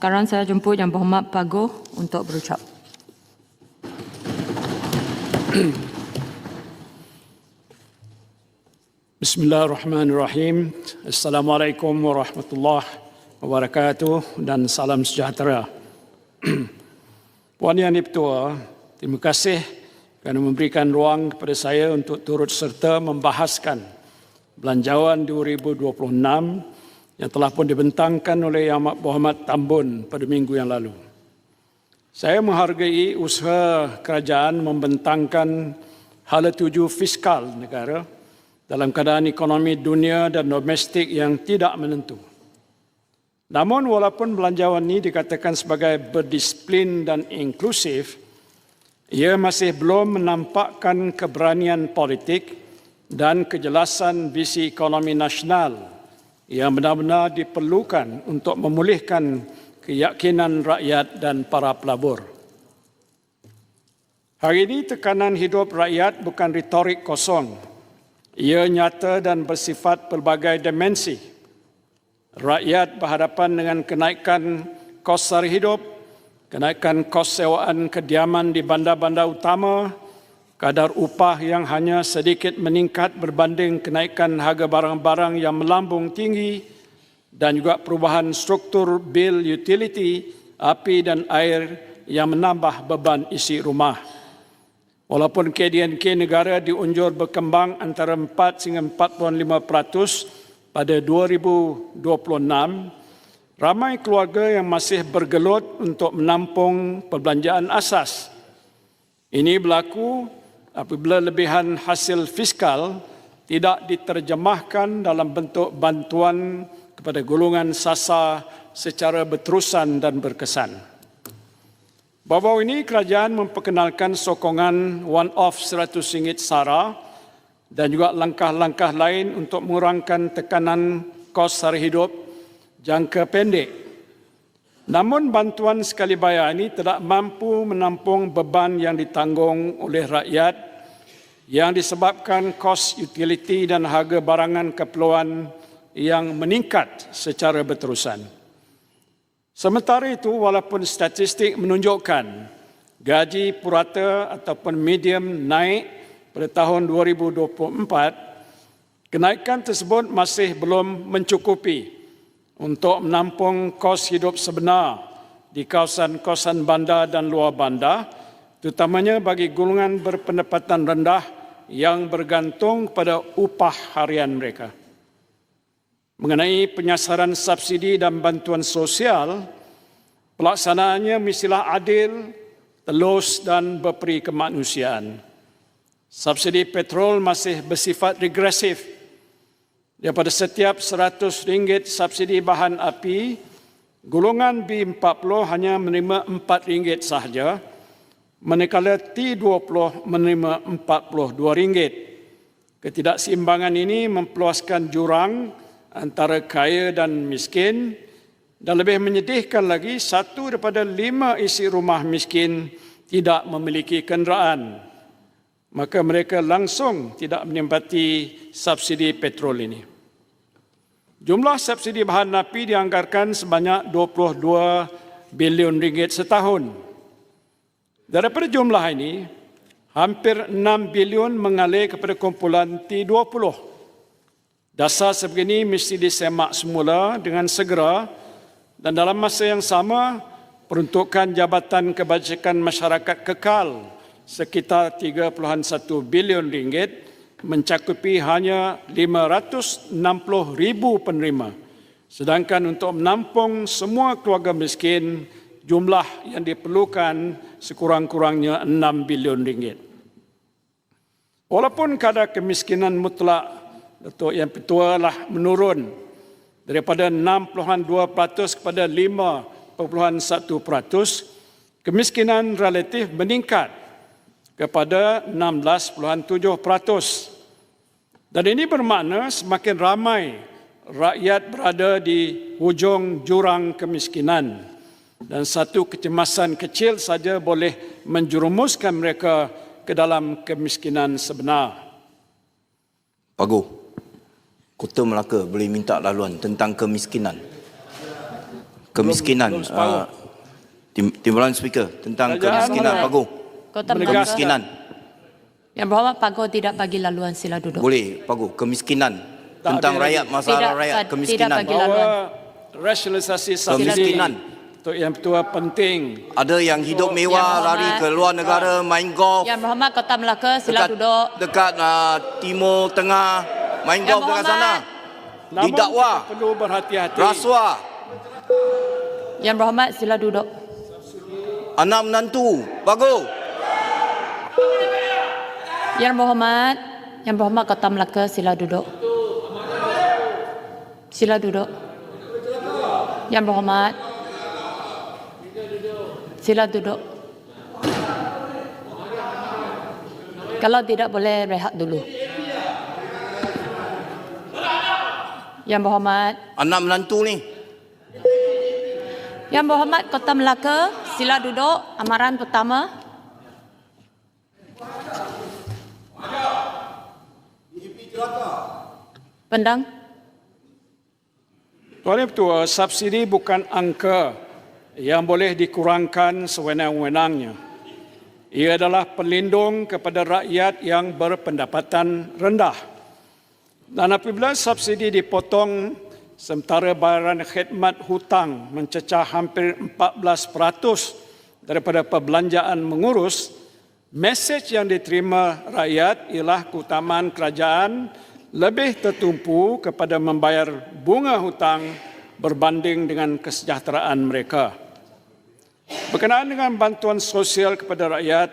Sekarang saya jemput Yang Berhormat Pak Goh untuk berucap. Bismillahirrahmanirrahim. Assalamualaikum warahmatullahi wabarakatuh dan salam sejahtera. Puan Yang Dipertua, terima kasih kerana memberikan ruang kepada saya untuk turut serta membahaskan belanjawan 2026 yang telah pun dibentangkan oleh Yang Berhormat Tambun pada minggu yang lalu. Saya menghargai usaha kerajaan membentangkan hala tuju fiskal negara dalam keadaan ekonomi dunia dan domestik yang tidak menentu. Namun walaupun belanjawan ini dikatakan sebagai berdisiplin dan inklusif, ia masih belum menampakkan keberanian politik dan kejelasan visi ekonomi nasional yang benar-benar diperlukan untuk memulihkan keyakinan rakyat dan para pelabur. Hari ini tekanan hidup rakyat bukan retorik kosong, ia nyata dan bersifat pelbagai dimensi. Rakyat berhadapan dengan kenaikan kos sara hidup, kenaikan kos sewaan kediaman di bandar-bandar utama, kadar upah yang hanya sedikit meningkat berbanding kenaikan harga barang-barang yang melambung tinggi dan juga perubahan struktur bil utility, api dan air yang menambah beban isi rumah. Walaupun KDNK negara diunjur berkembang antara 4 hingga 45% pada 2026, ramai keluarga yang masih bergelut untuk menampung perbelanjaan asas. Ini berlaku apabila lebihan hasil fiskal tidak diterjemahkan dalam bentuk bantuan kepada golongan sasar secara berterusan dan berkesan. Baru ini kerajaan memperkenalkan sokongan one-off RM100 SARA dan juga langkah-langkah lain untuk mengurangkan tekanan kos sara hidup jangka pendek. Namun bantuan sekali bayar ini tidak mampu menampung beban yang ditanggung oleh rakyat yang disebabkan kos utiliti dan harga barangan keperluan yang meningkat secara berterusan. Sementara itu, walaupun statistik menunjukkan gaji purata ataupun medium naik pada tahun 2024, kenaikan tersebut masih belum mencukupi untuk menampung kos hidup sebenar di kawasan-kawasan bandar dan luar bandar, terutamanya bagi golongan berpendapatan rendah yang bergantung pada upah harian mereka mengenai penyasaran subsidi dan bantuan sosial, pelaksanaannya mestilah adil, telus dan berperi kemanusiaan. Subsidi petrol masih bersifat regresif. Daripada setiap RM100 subsidi bahan api, golongan B40 hanya menerima RM4 sahaja, manakala T20 menerima RM42. Ketidakseimbangan ini mempeluaskan jurang antara kaya dan miskin dan lebih menyedihkan lagi satu daripada lima isi rumah miskin tidak memiliki kenderaan. Maka mereka langsung tidak menikmati subsidi petrol ini. Jumlah subsidi bahan api dianggarkan sebanyak 22 bilion ringgit setahun daripada jumlah ini hampir 6 bilion mengalir kepada kumpulan T20 Dasar sebegini mesti disemak semula dengan segera dan dalam masa yang sama peruntukan Jabatan Kebajikan Masyarakat Kekal sekitar 3.1 bilion ringgit mencakupi hanya 560 ribu penerima. Sedangkan untuk menampung semua keluarga miskin, jumlah yang diperlukan sekurang-kurangnya 6 bilion ringgit. Walaupun kadar kemiskinan mutlak Datuk Yang Petua lah menurun daripada 6.2% kepada 5.1%, kemiskinan relatif meningkat kepada 16.7%. Dan ini bermakna semakin ramai rakyat berada di hujung jurang kemiskinan dan satu kecemasan kecil saja boleh menjerumuskan mereka ke dalam kemiskinan sebenar. Pagu. Kota Melaka boleh minta laluan tentang kemiskinan. kemiskinan. belum. Uh, tim, timbalan speaker tentang Kerajaan kemiskinan pagu. Kota. Melaka. Kemiskinan. Yang berhormat Pago tidak bagi laluan sila duduk. Boleh pagu kemiskinan. Tak Tentang rakyat masalah Tidak, rakyat kemiskinan. tidak bagi- bahawa laluan. rasionalisasi subsidi Kemiskinan. Untuk yang betul penting. Ada yang hidup mewah Yang lari berhormat. ke luar negara main golf Yang berhormat Kota Melaka sila dekat duduk. dekat uh, timur tengah main Yang golf dekat sana. berhormat. Namun Didakwa. kita perlu berhati-hati. Rasuah, Yang berhormat sila duduk. anak menantu, bagus. Yang berhormat, yang berhormat Kota Melaka sila duduk. Sila duduk. Yang berhormat. Sila duduk. Kalau tidak boleh rehat dulu. Yang berhormat, Anak menantu ni. Yang berhormat Kota Melaka, sila duduk. Amaran pertama. Pendang. Tuan Yang Ketua, subsidi bukan angka yang boleh dikurangkan sewenang-wenangnya. Ia adalah pelindung kepada rakyat yang berpendapatan rendah. Dan apabila subsidi dipotong sementara bayaran khidmat hutang mencecah hampir 14% daripada perbelanjaan mengurus, mesej yang diterima rakyat ialah keutamaan kerajaan lebih tertumpu kepada membayar bunga hutang berbanding dengan kesejahteraan mereka. Berkenaan dengan bantuan sosial kepada rakyat,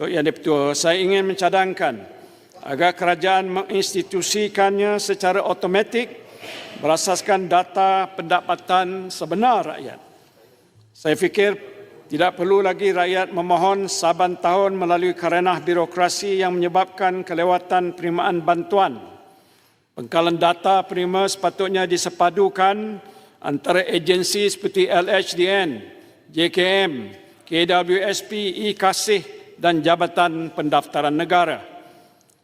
Tok Yang Dipertua, saya ingin mencadangkan agar kerajaan menginstitusikannya secara automatik berasaskan data pendapatan sebenar rakyat. Saya fikir tidak perlu lagi rakyat memohon saban tahun melalui karenah birokrasi yang menyebabkan kelewatan penerimaan bantuan. Pengkalan data penerima sepatutnya disepadukan antara agensi seperti LHDN, JKM, KWSP, IKASIH dan Jabatan Pendaftaran Negara.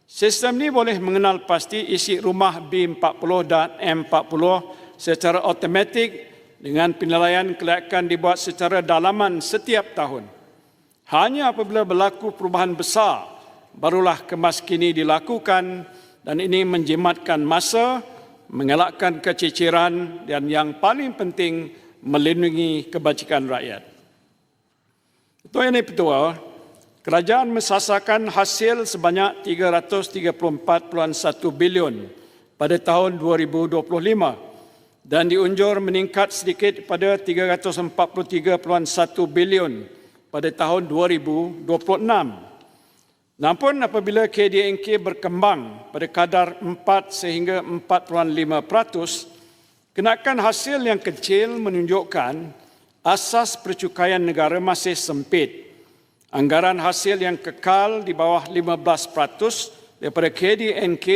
Sistem ini boleh mengenal pasti isi rumah B40 dan M40 secara automatik dengan penilaian kelayakan dibuat secara dalaman setiap tahun. Hanya apabila berlaku perubahan besar, barulah kemas kini dilakukan dan ini menjimatkan masa, mengelakkan keciciran dan yang paling penting melindungi kebajikan rakyat. Ketua ini Petua, kerajaan mensasarkan hasil sebanyak 334.1 bilion pada tahun 2025 dan diunjur meningkat sedikit pada 343.1 bilion pada tahun 2026. Namun apabila KDNK berkembang pada kadar 4 sehingga 4.5%, kenakan hasil yang kecil menunjukkan asas percukaian negara masih sempit. Anggaran hasil yang kekal di bawah 15% daripada KDNK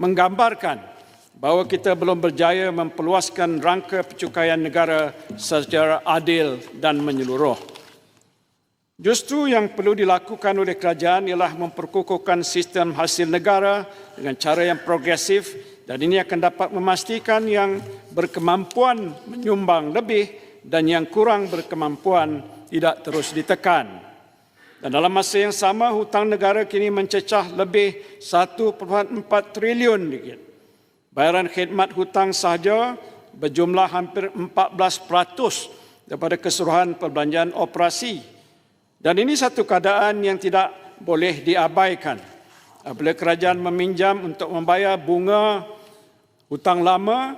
menggambarkan bahawa kita belum berjaya memperluaskan rangka percukaian negara secara adil dan menyeluruh. Justru yang perlu dilakukan oleh kerajaan ialah memperkukuhkan sistem hasil negara dengan cara yang progresif dan ini akan dapat memastikan yang berkemampuan menyumbang lebih dan yang kurang berkemampuan tidak terus ditekan. Dan dalam masa yang sama, hutang negara kini mencecah lebih 1.4 triliun ringgit. Bayaran khidmat hutang sahaja berjumlah hampir 14% daripada keseluruhan perbelanjaan operasi dan ini satu keadaan yang tidak boleh diabaikan. Apabila kerajaan meminjam untuk membayar bunga hutang lama,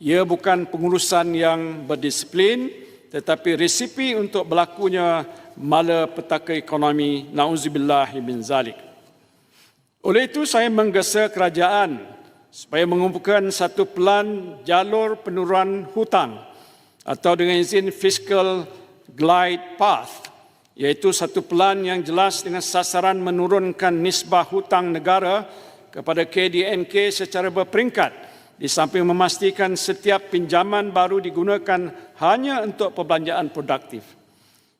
ia bukan pengurusan yang berdisiplin tetapi resipi untuk berlakunya malapetaka ekonomi nauzubillah min zalik. Oleh itu saya menggesa kerajaan supaya mengumpulkan satu pelan jalur penurunan hutang atau dengan izin fiscal glide path iaitu satu pelan yang jelas dengan sasaran menurunkan nisbah hutang negara kepada KDNK secara berperingkat di samping memastikan setiap pinjaman baru digunakan hanya untuk perbelanjaan produktif.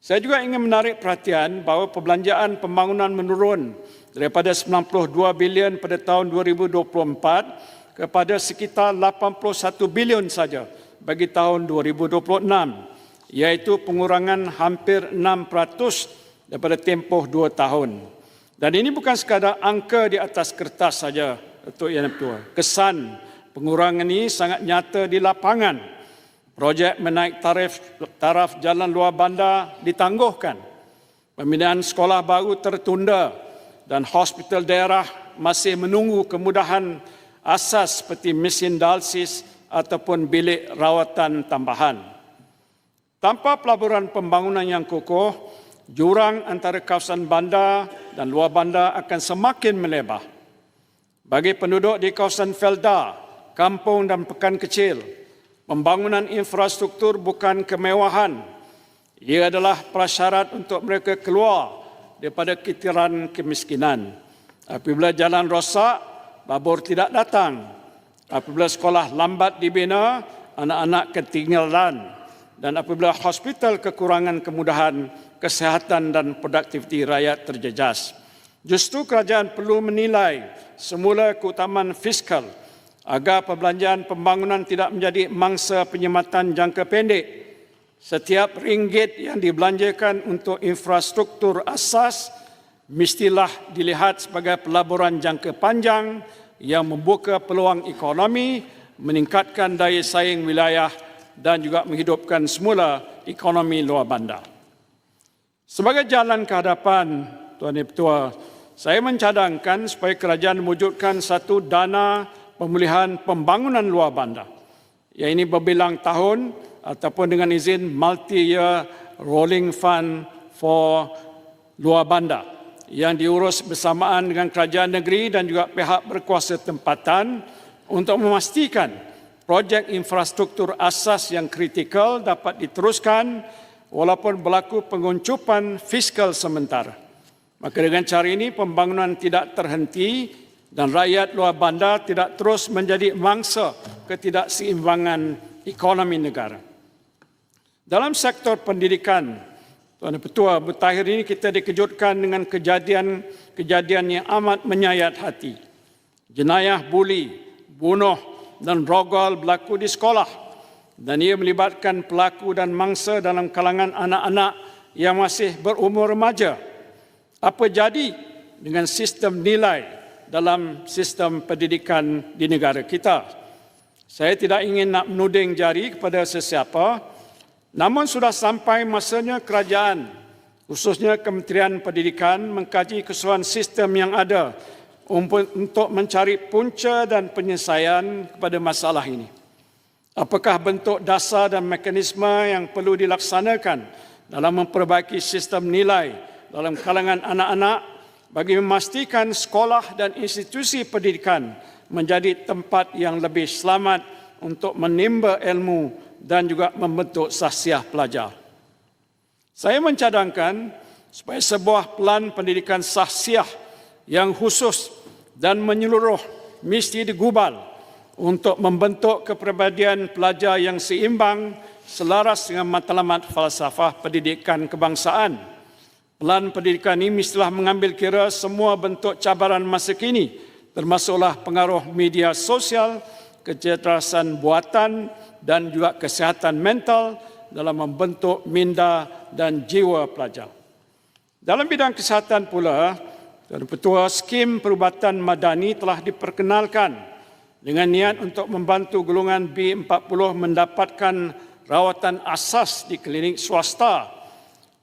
Saya juga ingin menarik perhatian bahawa perbelanjaan pembangunan menurun daripada 92 bilion pada tahun 2024 kepada sekitar 81 bilion saja bagi tahun 2026 iaitu pengurangan hampir 6% daripada tempoh 2 tahun. Dan ini bukan sekadar angka di atas kertas saja, Datuk Yang Ketua. Kesan pengurangan ini sangat nyata di lapangan. Projek menaik tarif taraf jalan luar bandar ditangguhkan. Pembinaan sekolah baru tertunda dan hospital daerah masih menunggu kemudahan asas seperti mesin dialisis ataupun bilik rawatan tambahan. Tanpa pelaburan pembangunan yang kokoh, jurang antara kawasan bandar dan luar bandar akan semakin melebar. Bagi penduduk di kawasan Felda, kampung dan pekan kecil, pembangunan infrastruktur bukan kemewahan. Ia adalah prasyarat untuk mereka keluar daripada kitiran kemiskinan. Apabila jalan rosak, babur tidak datang. Apabila sekolah lambat dibina, anak-anak ketinggalan. Dan apabila hospital kekurangan kemudahan, kesehatan dan produktiviti rakyat terjejas. Justru kerajaan perlu menilai semula keutamaan fiskal agar perbelanjaan pembangunan tidak menjadi mangsa penyematan jangka pendek. Setiap ringgit yang dibelanjakan untuk infrastruktur asas mestilah dilihat sebagai pelaburan jangka panjang yang membuka peluang ekonomi, meningkatkan daya saing wilayah dan juga menghidupkan semula ekonomi luar bandar. Sebagai jalan ke hadapan, Tuan Ketua, saya mencadangkan supaya kerajaan mewujudkan satu dana pemulihan pembangunan luar bandar. Yang ini berbilang tahun ataupun dengan izin multi-year rolling fund for luar bandar yang diurus bersamaan dengan kerajaan negeri dan juga pihak berkuasa tempatan untuk memastikan projek infrastruktur asas yang kritikal dapat diteruskan walaupun berlaku penguncupan fiskal sementara. Maka dengan cara ini pembangunan tidak terhenti dan rakyat luar bandar tidak terus menjadi mangsa ketidakseimbangan ekonomi negara. Dalam sektor pendidikan, Tuan Ketua Betakhir ini kita dikejutkan dengan kejadian-kejadian yang amat menyayat hati. Jenayah buli, bunuh dan rogol berlaku di sekolah dan ia melibatkan pelaku dan mangsa dalam kalangan anak-anak yang masih berumur remaja. Apa jadi dengan sistem nilai dalam sistem pendidikan di negara kita? Saya tidak ingin nak menuding jari kepada sesiapa, namun sudah sampai masanya kerajaan, khususnya Kementerian Pendidikan mengkaji keseluruhan sistem yang ada untuk mencari punca dan penyelesaian kepada masalah ini. Apakah bentuk dasar dan mekanisme yang perlu dilaksanakan dalam memperbaiki sistem nilai dalam kalangan anak-anak bagi memastikan sekolah dan institusi pendidikan menjadi tempat yang lebih selamat untuk menimba ilmu dan juga membentuk sahsiah pelajar. Saya mencadangkan supaya sebuah pelan pendidikan sahsiah yang khusus dan menyeluruh mesti digubal untuk membentuk kepribadian pelajar yang seimbang selaras dengan matlamat falsafah pendidikan kebangsaan. Pelan pendidikan ini mestilah mengambil kira semua bentuk cabaran masa kini termasuklah pengaruh media sosial, kecerdasan buatan dan juga kesihatan mental dalam membentuk minda dan jiwa pelajar. Dalam bidang kesihatan pula, Tuan Ketua Skim Perubatan Madani telah diperkenalkan dengan niat untuk membantu golongan B40 mendapatkan rawatan asas di klinik swasta.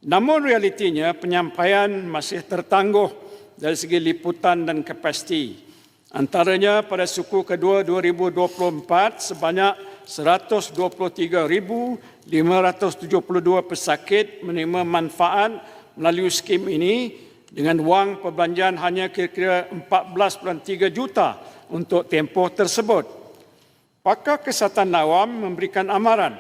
Namun realitinya penyampaian masih tertangguh dari segi liputan dan kapasiti. Antaranya pada suku kedua 2024 sebanyak 123,572 pesakit menerima manfaat melalui skim ini dengan wang perbelanjaan hanya kira-kira 14.3 juta untuk tempoh tersebut. Pakar Kesihatan Awam memberikan amaran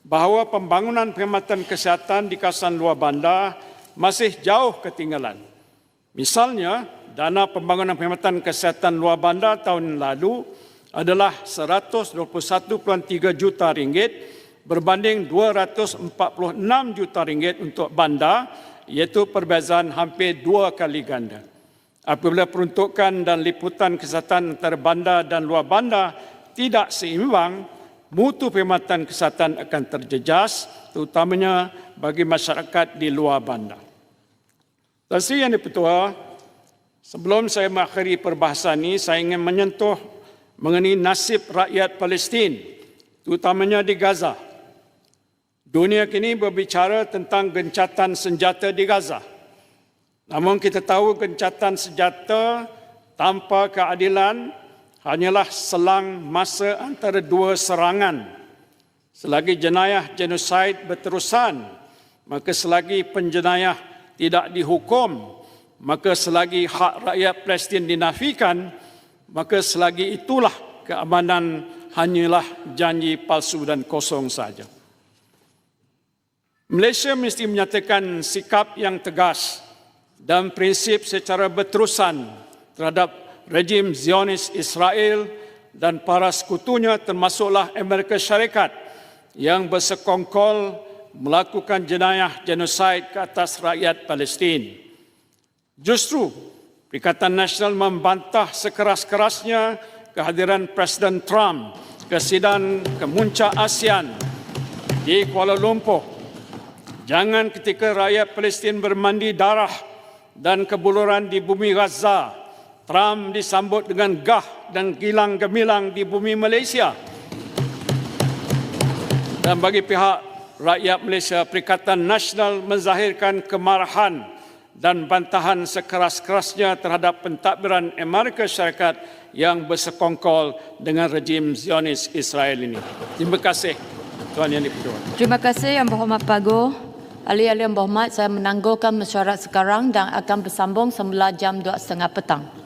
bahawa pembangunan perkhidmatan kesihatan di kawasan luar bandar masih jauh ketinggalan. Misalnya, dana pembangunan perkhidmatan kesihatan luar bandar tahun lalu adalah 121.3 juta ringgit berbanding 246 juta ringgit untuk bandar iaitu perbezaan hampir dua kali ganda. Apabila peruntukan dan liputan kesihatan antara bandar dan luar bandar tidak seimbang, mutu perkhidmatan kesihatan akan terjejas terutamanya bagi masyarakat di luar bandar. Tersi yang dipertua, sebelum saya mengakhiri perbahasan ini, saya ingin menyentuh mengenai nasib rakyat Palestin, terutamanya di Gaza. Dunia kini berbicara tentang gencatan senjata di Gaza. Namun kita tahu gencatan senjata tanpa keadilan hanyalah selang masa antara dua serangan. Selagi jenayah genosid berterusan, maka selagi penjenayah tidak dihukum, maka selagi hak rakyat Palestin dinafikan, maka selagi itulah keamanan hanyalah janji palsu dan kosong saja. Malaysia mesti menyatakan sikap yang tegas dan prinsip secara berterusan terhadap rejim Zionis Israel dan para sekutunya termasuklah Amerika Syarikat yang bersekongkol melakukan jenayah genosid ke atas rakyat Palestin. Justru Perikatan Nasional membantah sekeras-kerasnya kehadiran Presiden Trump ke sidang kemuncak ASEAN di Kuala Lumpur. Jangan ketika rakyat Palestin bermandi darah dan kebuluran di bumi Gaza, Trump disambut dengan gah dan gilang gemilang di bumi Malaysia. Dan bagi pihak rakyat Malaysia, Perikatan Nasional menzahirkan kemarahan dan bantahan sekeras-kerasnya terhadap pentadbiran Amerika Syarikat yang bersekongkol dengan rejim Zionis Israel ini. Terima kasih Tuan Yang Dipertua. Terima kasih Yang Berhormat Pago. Ahli-ahli Yang saya menangguhkan mesyuarat sekarang dan akan bersambung semula jam 2.30 petang.